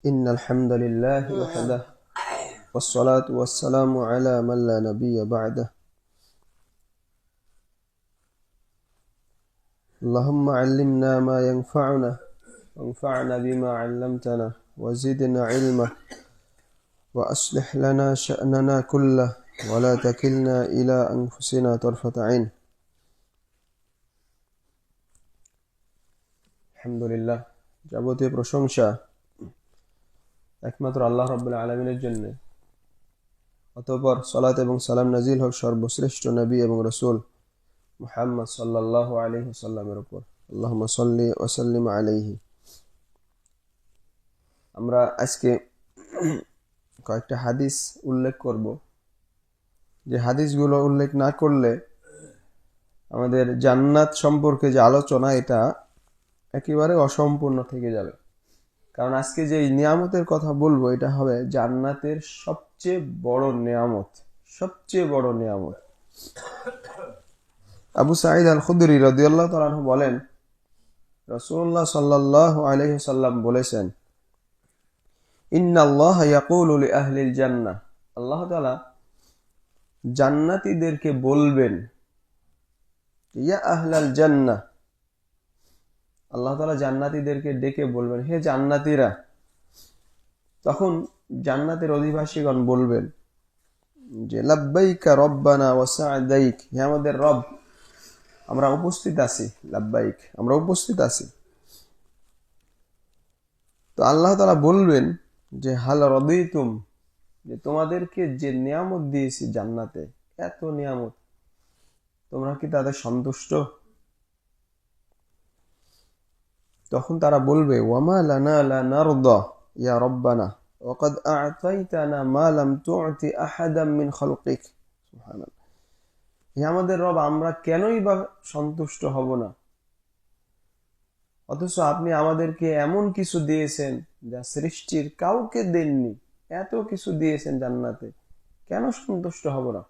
إن الحمد لله وحده والصلاة والسلام على من لا نبي بعده اللهم علمنا ما ينفعنا وانفعنا بما علمتنا وزدنا علما وأصلح لنا شأننا كله ولا تكلنا إلى أنفسنا طرفة عين আলহামদুলিল্লাহ যাবতীয় প্রশংসা একমাত্র আল্লাহ রব্বুল্লাহ আলমিনের জন্য। অতঃপর সলাত এবং সালাম নাজিল হোক সর্বশ্রেষ্ঠ নবী এবং রসুল মুহাম্মদ সাল্লাহ আলহি সাল্লামের উপর। আল্লাহ সাল্লি ওসাল্লিম আলহি আমরা আজকে কয়েকটা হাদিস উল্লেখ করব। যে হাদিসগুলো উল্লেখ না করলে আমাদের জান্নাত সম্পর্কে যে আলোচনা, এটা একেবারে অসম্পূর্ণ থেকে যাবে। কারণ আজকে যে নিয়ামতের কথা বলব, এটা হবে জান্নাতের সবচেয়ে বড় নিয়ামত, সবচেয়ে বড় নিয়ামত। আবু সাঈদ আল খুদরি রদিয়াল্লাহ তালাহ বলেন রসুল্লাহ সাল্লাহ আলহি সাল্লাম বলেছেন, ইন্নাল্লাহ ইয়াকুল আহলিল জান্নাহ। আল্লাহ তালা জান্নাতীদেরকে বলবেন, ইয়া আহলাল জান্নাহ। আল্লাহ তালা জান্নাতিদেরকে ডেকে বলবেন, হে জান্নাতিরা। তখন জান্নাতের অধিবাসীগণ বলবেন যে, লাব্বাইকা রব্বানা ওয়াসাদাইক হে আমাদের রব, আমরা উপস্থিত আছি। লাব্বাইক, আমরা উপস্থিত আছি। তো আল্লাহ তালা বলবেন যে, হাল রদিতুম? যে, তোমাদেরকে যে নিয়ামত দিয়েছি জান্নাতে, এত নিয়ামত, তোমরা কি তাদের সন্তুষ্ট? তখন তারা বলবে ওয়ামা লানা লা নারদা ইয়া রব্বানা وقد أعطيتنا ما لم تعطي أحدا من خلقك سبحان الله হে আমাদের রব আমরা কেনই বা সন্তুষ্ট হব না অথচ আপনি আমাদেরকে এমন কিছু দিয়েছেন যা সৃষ্টির কাউকে দেননি এত কিছু দিয়েছেন জান্নাতে কেন সন্তুষ্ট হব না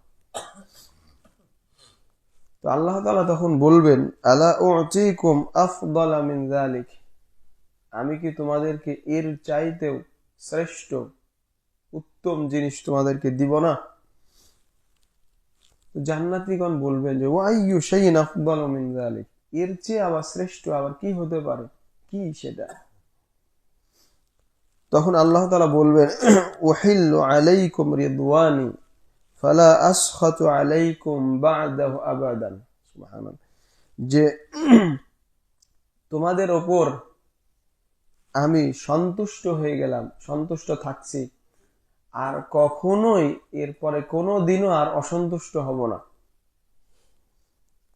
তো আল্লাহ তালা তখন বলবেন, আলা উতিকুম আফদলা মিন যালিক? আমি কি তোমাদেরকে এর চাইতেও শ্রেষ্ঠ, উত্তম জিনিস তোমাদেরকে দিব না? জান্নাতিগণ বলবেন যে ওয়াইয়ু শাইইন আফদল মিন যালিক? এর চেয়ে আবার শ্রেষ্ঠ আবার কি হতে পারে? কি সেটা? তখন আল্লাহ তালা বলবেন ওয়াহিল্লু আলাইকুম রিদওয়ানি যে তোমাদের ওপর আমি সন্তুষ্ট হয়ে গেলাম, সন্তুষ্ট থাকছি, আর কখনোই এরপরে কোনো দিনও আর অসন্তুষ্ট হব না।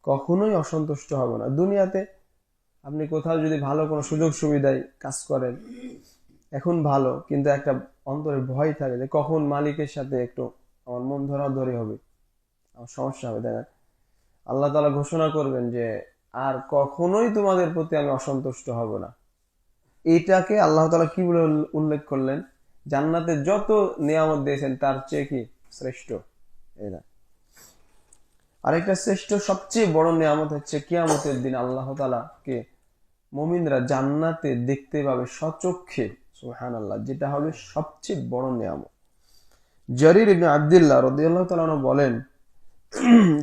কখনোই অসন্তুষ্ট হব না। দুনিয়াতে আপনি কোথাও যদি ভালো কোনো সুযোগ সুবিধায় কাজ করেন, এখন ভালো, কিন্তু একটা অন্তরে ভয় থাকে যে কখন মালিকের সাথে একটু আমার মন ধরা ধরে হবে। আমার সমস্যা হবে তাই আল্লাহ তালা ঘোষণা করবেন যে, আর কখনোই তোমাদের প্রতি আমি অসন্তুষ্ট হব না। এটাকে আল্লাহ তালা কি বলে উল্লেখ করলেন? জান্নাতে যত নিয়ামত দিয়েছেন, তার চেয়ে কি শ্রেষ্ঠ? এরা আরেকটা শ্রেষ্ঠ, সবচেয়ে বড় নিয়ামত হচ্ছে কিয়ামতের দিন আল্লাহ তালা কে? মমিনরা জান্নাতে দেখতে পাবে সচক্ষে সুহান আল্লাহ যেটা হবে সবচেয়ে বড় নিয়ামত। জরির ইবনে আবদুল্লাহ রদিয়াল্লাহ তালানো বলেন,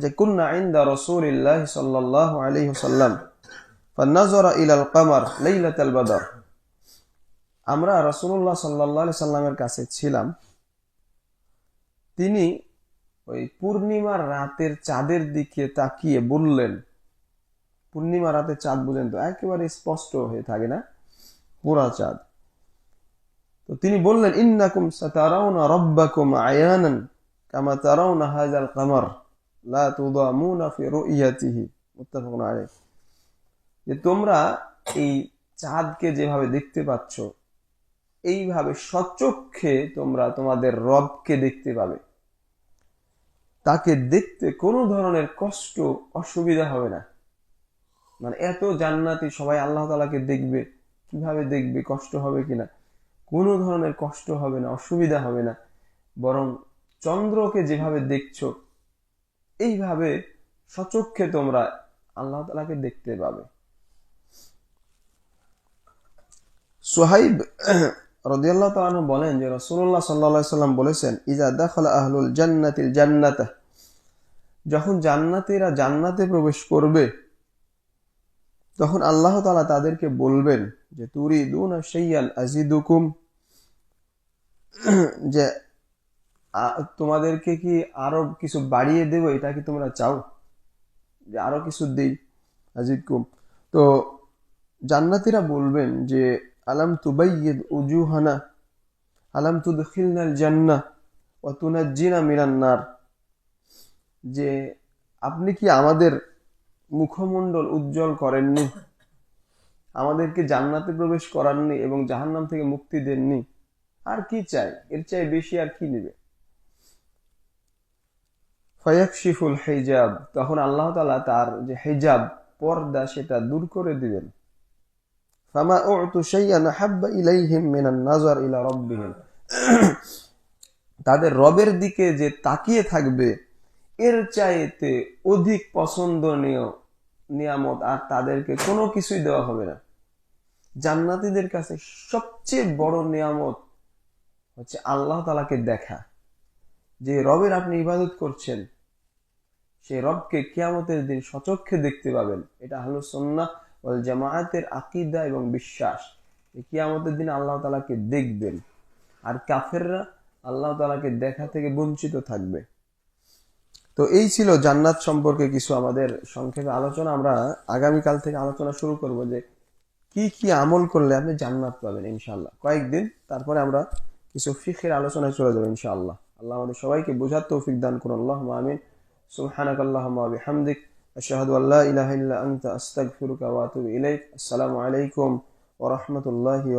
যে কুন্না আইন্দা রসুলিল্লাহ সাল্লাহ আলহি সাল্লাম ফান্নাজরা ইলাল কামার লাইলাত আল বাদর। আমরা রসুল্লাহ সাল্লাহ সাল্লামের কাছে ছিলাম। তিনি ওই পূর্ণিমার রাতের চাঁদের দিকে তাকিয়ে বললেন পূর্ণিমা রাতে চাঁদ বুঝেন তো একেবারে স্পষ্ট হয়ে থাকে না, পুরা চাঁদ। তো তিনি বললেন, ইন্নাকুম সাতারাউনা রাব্বাকুম আয়ানান কামা তারাউনা হাযাল কামার। লা তুদামুনা ফি রুইয়াতিহি। মুত্তাফাকুন আলাইহ। যে তোমরা এই চাঁদকে যেভাবে দেখতে পাচ্ছ, এইভাবে সচক্ষে তোমরা তোমাদের রবকে দেখতে পাবে। তাকে দেখতে কোনো ধরনের কষ্ট, অসুবিধা হবে না। মানে এত জান্নাতি সবাই আল্লাহ তালাকে দেখবে, কীভাবে দেখবে, কষ্ট হবে কিনা? কোনো ধরনের কষ্ট হবে না, অসুবিধা হবে না। বরং চন্দ্রকে যেভাবে দেখছ, এইভাবে সচক্ষে তোমরা আল্লাহ তালাকে দেখতে পাবে। সোহাইব রদিয়াল্লাহ তাআলা বলেন যে, রাসূলুল্লাহ সাল্লাল্লাহু সাল্লাম বলেছেন ইজা দাখালা আহলুল জান্নাতিল জান্নাতা। যখন জান্নাতীরা জান্নাতে প্রবেশ করবে তখন আল্লাহ তালা তাদেরকে বলবেন যে, তুরিদুনা শাইয়ান আজিদুকুম যে তোমাদেরকে কি আরও কিছু বাড়িয়ে দেবো? এটা কি তোমরা চাও? যে, আরও কিছু দেই আজিদকুম তো, জান্নাতীরা বলবেন যে, আলাম তুবাইয়িদ উজুহানা, আলাম তুদখিলনাল জান্নাহ ওয়া তুনাজ্জিনা মিনান নার, যে, আপনি কি আমাদের মুখমণ্ডল উজ্জ্বল করেননি। আমাদেরকে জান্নাতে প্রবেশ করাননি এবং জাহান্নাম থেকে মুক্তি দেননি। আর কি চাই? এর চাই বেশি আর কি নেবে? ফায়াকশিফুল হিজাব। তখন আল্লাহ তালা তার যে হেজাব, পর্দা সেটা দূর করে দিবেন। ইলাইহিম নাজার ইলা তাদের রবের দিকে যে তাকিয়ে থাকবে, এর চাইতে অধিক পছন্দনীয় নিয়ামত আর তাদেরকে কোনো কিছুই দেওয়া হবে না। জান্নাতীদের কাছে সবচেয়ে বড় নিয়ামত হচ্ছে আল্লাহ তালাকে দেখা। যে রবের আপনি ইবাদত করছেন সেই রবকে কিয়ামতের দিন সচক্ষে দেখতে পাবেন। এটা হলো সন্না জামায়াতের আকিদা এবং বিশ্বাস। কিয়ামতের দিন আল্লাহ তালাকে দেখবেন। আর কাফেররা আল্লাহ তালাকে দেখা থেকে বঞ্চিত থাকবে। তো এই ছিল জান্নাত সম্পর্কে কিছু আমাদের সংক্ষেপে আলোচনা। আমরা আগামীকাল থেকে আলোচনা শুরু করব যে কি কি আমল করলে আপনি জান্নাত পাবেন ইনশাআল্লাহ। কয়েকদিন তারপরে আমরা কিছু ফিখের আলোচনায় চলে যাব ইনশাআল্লাহ। আল্লাহ আমাদের সবাইকে বোঝার তৌফিক দান করুন। আল্লাহ আমিন। সুবহানাক আল্লাহুম্মা বিহামদিক। আশহাদু আল্লা ইলাহা ইল্লা ইলাইক। আসসালামু আলাইকুম ওয়া রাহমাতুল্লাহি